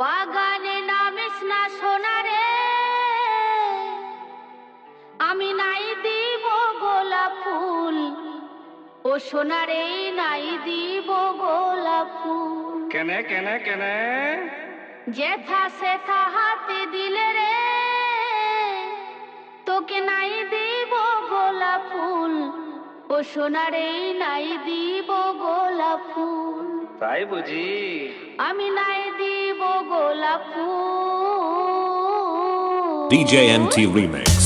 বাগানে নামিস না সোনারে আমি নাই দিব গোলাপ ফুল ও সোনারে নাই দিব গোলাপ ফুল। কেনে কেনে কেনে? যেথা সেথা হাতে দিলে রে তোকে নাই দিব ও সোনারে নাই দিব গোলাপ ফুল। তাই বুঝি। আমি নাই দিব গোলাপ ফুল। DJMT Remix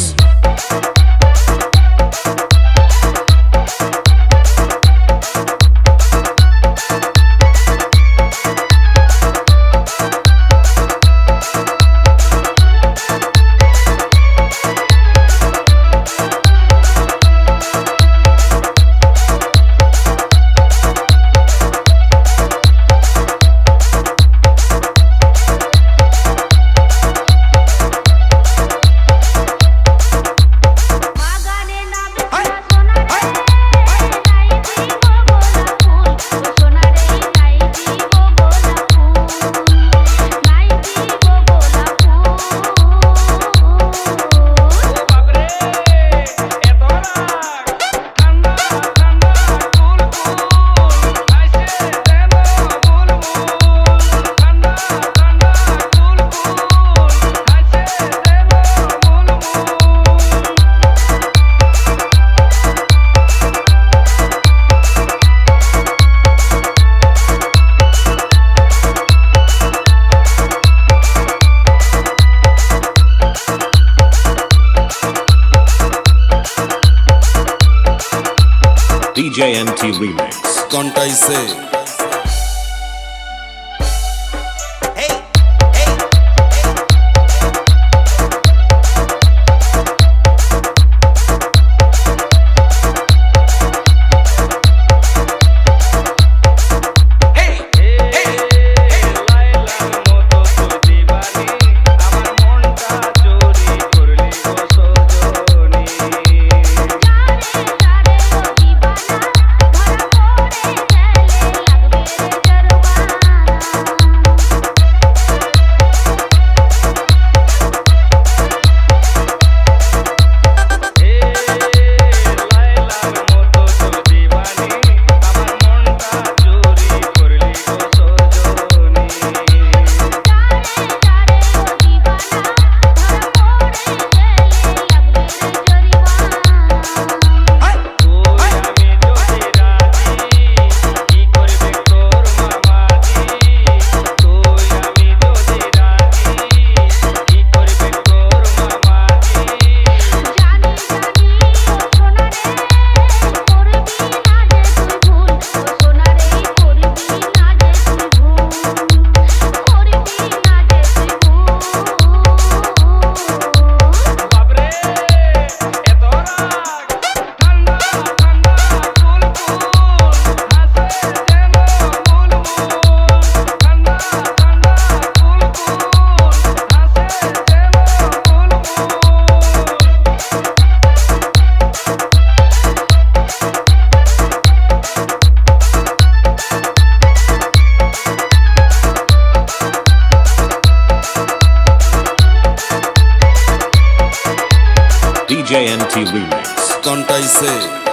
DJ MT Remix. Can't I say? Can't I say.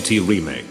TNT Remake.